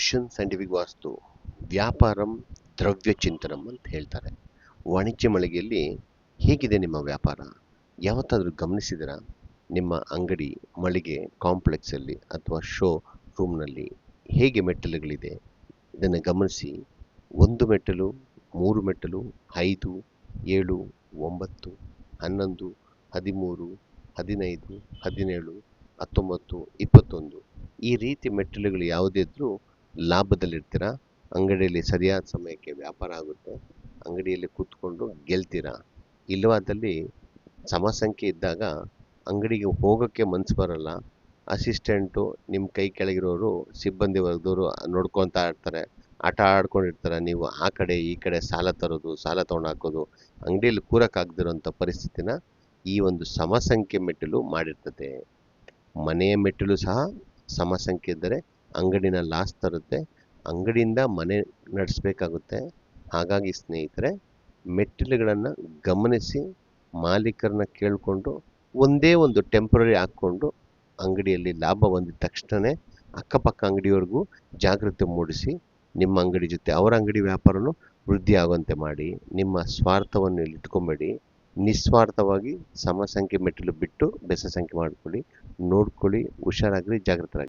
Dushyant scientific ವಾಸ್ತು, ವ್ಯಾಪಾರಂ ದ್ರವ್ಯ ಚಿಂತನಂ ಅಂತ ಹೇಳ್ತಾರೆ. ವಾಣಿಜ್ಯ ಮಳಿಗೆಯಲ್ಲಿ ಹೇಗಿದೆ ನಿಮ್ಮ ವ್ಯಾಪಾರ? ಯಾವತ್ತಾದರೂ ಗಮನಿಸಿದಿರಾ? ನಿಮ್ಮ ಅಂಗಡಿ, ಮಳಿಗೆ, ಕಾಂಪ್ಲೆಕ್ಸಲ್ಲಿ ಅಥವಾ ಶೋ ರೂಮ್ನಲ್ಲಿ ಹೇಗೆ ಮೆಟ್ಟಲುಗಳಿದೆ? ಇದನ್ನು ಗಮನಿಸಿ. ಒಂದು ಮೆಟ್ಟಲು, ಮೂರು ಮೆಟ್ಟಲು, ಐದು, ಏಳು, ಒಂಬತ್ತು, ಹನ್ನೊಂದು, ಹದಿಮೂರು, ಹದಿನೈದು, ಹದಿನೇಳು, ಹತ್ತೊಂಬತ್ತು, ಇಪ್ಪತ್ತೊಂದು. ಈ ರೀತಿ ಮೆಟ್ಟಿಲುಗಳು ಯಾವುದಿದ್ರೂ ಲಾಭದಲ್ಲಿರ್ತೀರ? ಅಂಗಡಿಯಲ್ಲಿ ಸರಿಯಾದ ಸಮಯಕ್ಕೆ ವ್ಯಾಪಾರ ಆಗುತ್ತೆ. ಅಂಗಡಿಯಲ್ಲಿ ಕೂತ್ಕೊಂಡು ಗೆಲ್ತೀರಾ? ಇಲ್ಲವಾದಲ್ಲಿ ಸಮಸಂಖ್ಯೆ ಇದ್ದಾಗ ಅಂಗಡಿಗೆ ಹೋಗೋಕ್ಕೆ ಮನಸ್ಸು ಬರಲ್ಲ. ಅಸಿಸ್ಟೆಂಟು ನಿಮ್ಮ ಕೈ ಕೆಳಗಿರೋರು ಸಿಬ್ಬಂದಿ ವರ್ಗದವರು ನೋಡ್ಕೊತಾ ಇರ್ತಾರೆ. ಆಟ ಆಡ್ಕೊಂಡಿರ್ತಾರೆ. ನೀವು ಆ ಕಡೆ ಈ ಕಡೆ ಸಾಲ ತರೋದು, ಸಾಲ ತೊಗೊಂಡು ಹಾಕೋದು, ಅಂಗಡಿಯಲ್ಲಿ ಕೂರಕ್ಕಾಗದಿರೋಂಥ ಪರಿಸ್ಥಿತಿನ ಈ ಒಂದು ಸಮಸಂಖ್ಯೆ ಮೆಟ್ಟಿಲು ಮಾಡಿರ್ತದೆ. ಮನೆಯ ಮೆಟ್ಟಿಲು ಸಹ ಸಮಸಂಖ್ಯೆ ಇದ್ದರೆ ಅಂಗಡಿನ ಲಾಸ್ ತರುತ್ತೆ. ಅಂಗಡಿಯಿಂದ ಮನೆ ನಡೆಸಬೇಕಾಗುತ್ತೆ. ಹಾಗಾಗಿ ಸ್ನೇಹಿತರೆ, ಮೆಟ್ಟಿಲುಗಳನ್ನು ಗಮನಿಸಿ, ಮಾಲೀಕರನ್ನ ಕೇಳಿಕೊಂಡು, ಒಂದೇ ಒಂದು ಟೆಂಪ್ರರಿ ಹಾಕ್ಕೊಂಡು ಅಂಗಡಿಯಲ್ಲಿ ಲಾಭ ಬಂದಿದ ತಕ್ಷಣವೇ ಅಕ್ಕಪಕ್ಕ ಅಂಗಡಿಯವ್ರಿಗೂ ಜಾಗೃತಿ ಮೂಡಿಸಿ, ನಿಮ್ಮ ಅಂಗಡಿ ಜೊತೆ ಅವರ ಅಂಗಡಿ ವ್ಯಾಪಾರನೂ ವೃದ್ಧಿ ಆಗುವಂತೆ ಮಾಡಿ, ನಿಮ್ಮ ಸ್ವಾರ್ಥವನ್ನು ಇಲ್ಲಿ ಇಟ್ಕೊಬೇಡಿ. ನಿಸ್ವಾರ್ಥವಾಗಿ ಸಮಸಂಖ್ಯೆ ಮೆಟ್ಟಿಲು ಬಿಟ್ಟು ಬೆಸ ಸಂಖ್ಯೆ ಮಾಡಿಕೊಳ್ಳಿ. ನೋಡ್ಕೊಳ್ಳಿ, ಹುಷಾರಾಗ್ರಿ ಜಾಗೃತರಾಗಿ